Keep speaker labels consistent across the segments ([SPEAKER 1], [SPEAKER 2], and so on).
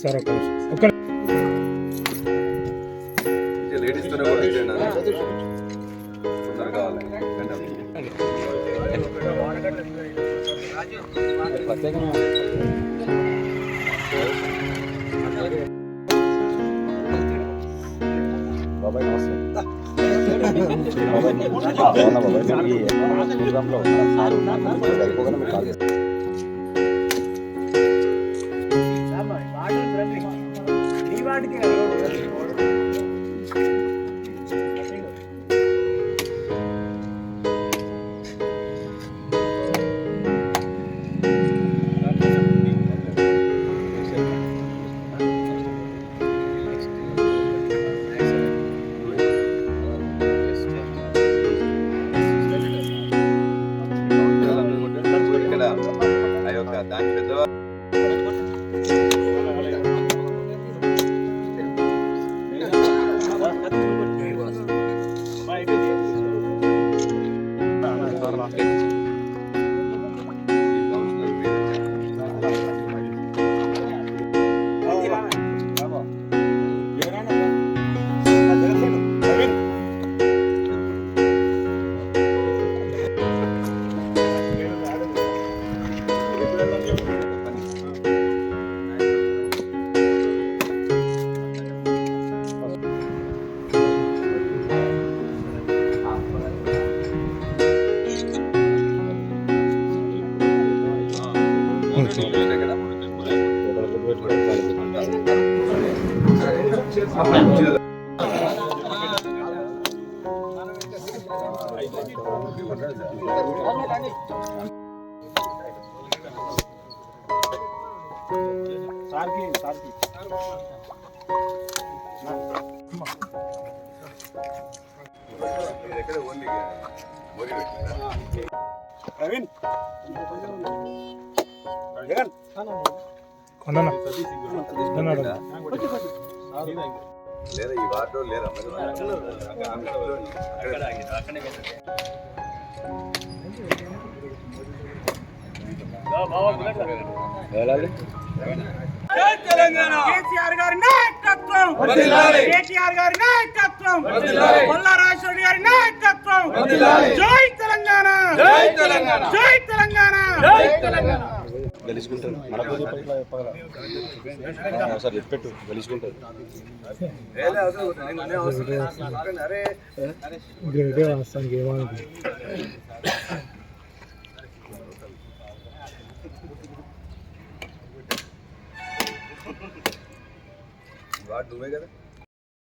[SPEAKER 1] Sir ఒక నిమిషం. ఒక్క
[SPEAKER 2] లేడీస్ తోనే కూడా ఇచ్చేయండి అన్న. తొందరగా కావాలి
[SPEAKER 3] బాబాయ్ నమస్తే బాబాయ్ బాగున్నా బాబాయ్ ఈ ప్రోగ్రాంలో సార్ ఉన్నారు అయిపోగానే మీకు కాల్ చేస్తాను
[SPEAKER 2] Legal, Eyvallah.
[SPEAKER 1] సార్కి సార్కి
[SPEAKER 2] ప్రవీణ్ ఈ వార్డు లేదా
[SPEAKER 3] తెలంగాణ
[SPEAKER 4] కేసీఆర్ గారి నాయకత్వం కేసీఆర్ గారి
[SPEAKER 3] గెలుచుకుంటారు మనకు ఒకసారి చెప్పెట్టు గెలుచుకుంటారు
[SPEAKER 2] అరే
[SPEAKER 1] గ్రేటే వాస్తవానికి ఏమనుకో
[SPEAKER 2] వాడు నువ్వే కదా
[SPEAKER 1] శివ, ఇట్లా.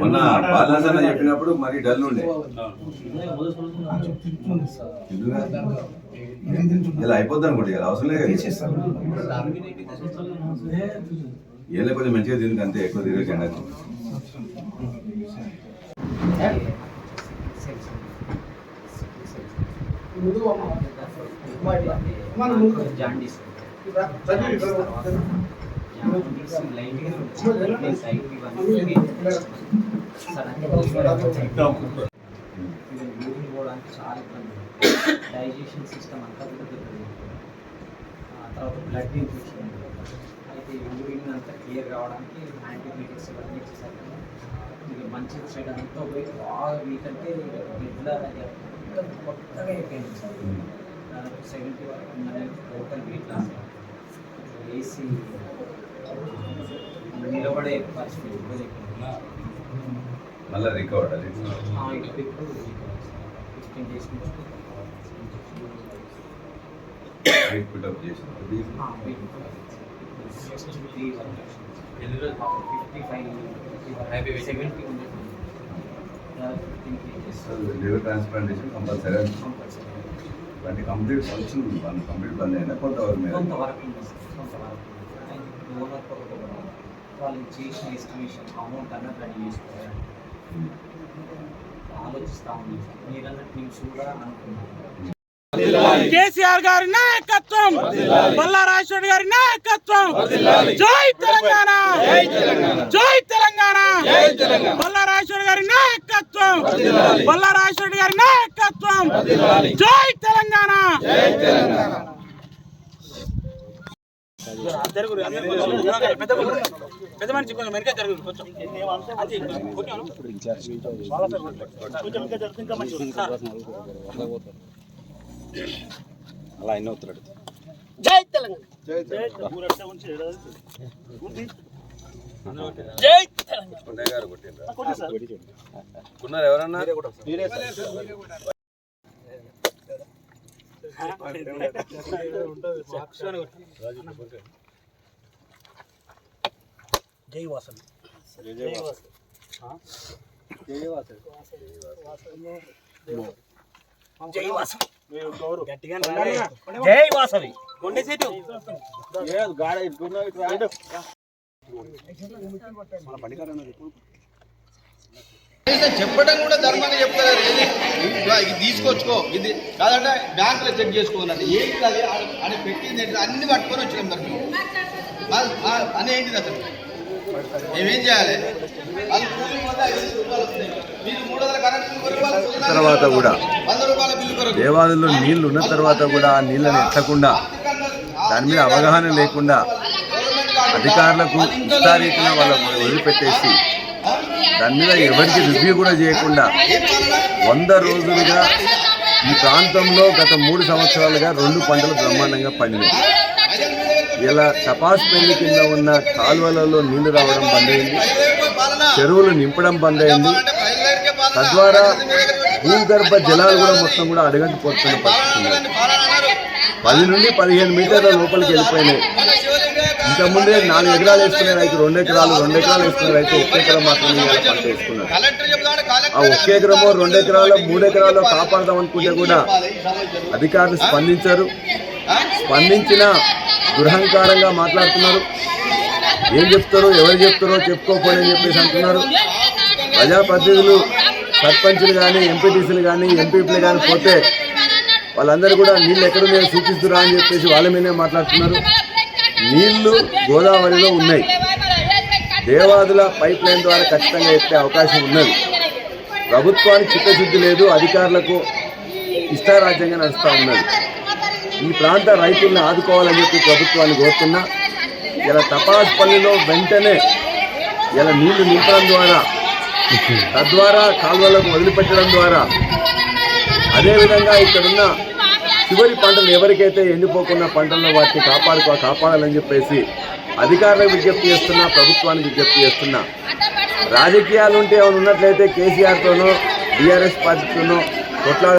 [SPEAKER 2] మొన్న బాలాసన్న చెప్పినప్పుడు మరి డల్ ఉండే ఇలా అయిపోద్ది అనుకోండి ఇలా అవసరం లేదు ఏం లేకపోతే మంచిగా దీనికి అంతే ఎక్కువ తిరిగి మన
[SPEAKER 5] జాండీస్ చాలా ఇబ్బంది డైజెషన్ సిస్టమ్ అంతా కూడా తర్వాత బ్లడ్ ఇన్ఫెక్షన్ అయితే యూరిన్ అంతా క్లియర్ కావడానికి యాంటీబయాటిక్స్ ఇవన్నీ ఇచ్చేసారు ఇది మంచి సైడ్ అంతా పోయి బాగా వీకంటే రెగ్యులర్ కొత్తగా అయిపోయింది సెవెంటీ వరకు టోటల్ వెయిట్ లాస్ ఏసీ నిలబడే పరిస్థితి
[SPEAKER 2] మళ్ళీ రికవర్ వెయిట్
[SPEAKER 5] పుట్ అప్ చేసినప్పుడు
[SPEAKER 2] లివర్ ట్రాన్స్ప్లాంటేషన్ కంపల్సరీ అంటే కంప్లీట్ ఫంక్షన్ కంప్లీట్ బంద్ అయినా కొంతవరకు మీద
[SPEAKER 5] కొంతవరకు వాళ్ళు చేసిన ఎస్టిమేషన్ అమౌంట్ అన్నది రెడీ చేసుకోవాలి ఆలోచిస్తా ఉంది మీరన్నట్టు నేను కూడా అనుకున్నాను
[SPEAKER 4] కేసీఆర్ గారి నాయకత్వం బల్లారాజేశ్వరి గారి నాయకత్వం జై తెలంగాణ జై తెలంగాణ బల్లారాజేశ్వరి గారి నాయకత్వం బల్లారాజేశ్వరి గారి నాయకత్వం జై తెలంగాణ పెద్ద మనిషి కొంచెం వెనక జరుగుతుంది కొంచెం
[SPEAKER 3] అలా ఎన్నో అవుతున్నాడు
[SPEAKER 4] జై తెలంగాణ ఎవరన్నా జై వాసన్
[SPEAKER 2] జై వాసన్
[SPEAKER 4] జై వాసన్ జై వాసన్ జై వాసవి కొండే సీటు గాడ ఇటు మన పనికారు
[SPEAKER 6] చెప్పడం కూడా ధర్మాన్ని చెప్తారు ఇది తీసుకొచ్చుకో ఇది కాదంటే బ్యాంకులో చెక్ చేసుకోవాలంటే ఏంటి అది అని పెట్టింది ఏంటి అన్ని పట్టుకొని వచ్చిన మరి పని ఏంటిది అసలు మేమేం చేయాలి
[SPEAKER 2] తర్వాత కూడా దేవాలయంలో నీళ్లు ఉన్న తర్వాత కూడా ఆ నీళ్ళని ఎత్తకుండా దాని మీద అవగాహన లేకుండా అధికారులకు ఇష్టారీతిన వాళ్ళ వదిలిపెట్టేసి దాని మీద ఎవరికి రివ్యూ కూడా చేయకుండా వంద రోజులుగా ఈ ప్రాంతంలో గత మూడు సంవత్సరాలుగా రెండు పంటలు బ్రహ్మాండంగా పండినాయి ఇలా కపాస్ పెళ్లి కింద ఉన్న కాలువలలో నీళ్లు రావడం బంద్ అయింది చెరువులు నింపడం బంద్ అయింది తద్వారా భూగర్భ జలాలు కూడా మొత్తం కూడా అడగంటి పోతున్న పరిస్థితి పది నుండి పదిహేను మీటర్ల లోపలికి వెళ్ళిపోయినాయి ఇంతకుముందే నాలుగు ఎకరాలు వేసుకునే రైతు రెండు ఎకరాలు రెండు ఎకరాలు వేసుకునే రైతు ఒక్క ఎకరం మాత్రమే పంట వేసుకున్నారు ఆ ఒక్క ఎకరము రెండు ఎకరాలు మూడు ఎకరాలు కాపాడదాం అనుకుంటే కూడా అధికారులు స్పందించారు స్పందించిన దురహంకారంగా మాట్లాడుతున్నారు ఏం చెప్తారో ఎవరు చెప్తారో చెప్పుకోకూడదని చెప్పేసి అంటున్నారు ప్రజాప్రతినిధులు సర్పంచులు కానీ ఎంపీటీసీలు కానీ ఎంపీపీలు కానీ పోతే వాళ్ళందరూ కూడా నీళ్ళు మీద చూపిస్తురా అని చెప్పేసి వాళ్ళ మీదే మాట్లాడుతున్నారు నీళ్లు గోదావరిలో ఉన్నాయి దేవాదుల పైప్ లైన్ ద్వారా ఖచ్చితంగా ఎత్తే అవకాశం ఉన్నది ప్రభుత్వానికి చిత్తశుద్ధి లేదు అధికారులకు ఇష్టారాజ్యంగా నడుస్తూ ఉన్నది ఈ ప్రాంత రైతుల్ని ఆదుకోవాలని చెప్పి ప్రభుత్వాన్ని కోరుతున్నా ఇలా పల్లిలో వెంటనే ఇలా నీళ్లు నింపడం ద్వారా తద్వారా కాలువలకు వదిలిపెట్టడం ద్వారా అదేవిధంగా ఇక్కడున్న చివరి పంటలు ఎవరికైతే ఎండిపోకున్న పంటలను వాటిని కాపాడుకో కాపాడాలని చెప్పేసి అధికారులకు విజ్ఞప్తి చేస్తున్నా ప్రభుత్వానికి విజ్ఞప్తి చేస్తున్నా రాజకీయాలు ఏమైనా ఉన్నట్లయితే కేసీఆర్తోనో BRS పార్టీతోనో కొట్లాడ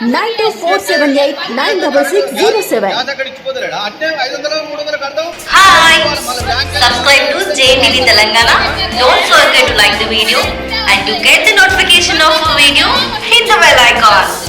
[SPEAKER 6] 92478 96607.
[SPEAKER 7] Hi! Subscribe to JTV Telangana. Don't forget to like the video and to get the notification of a video, hit the bell icon.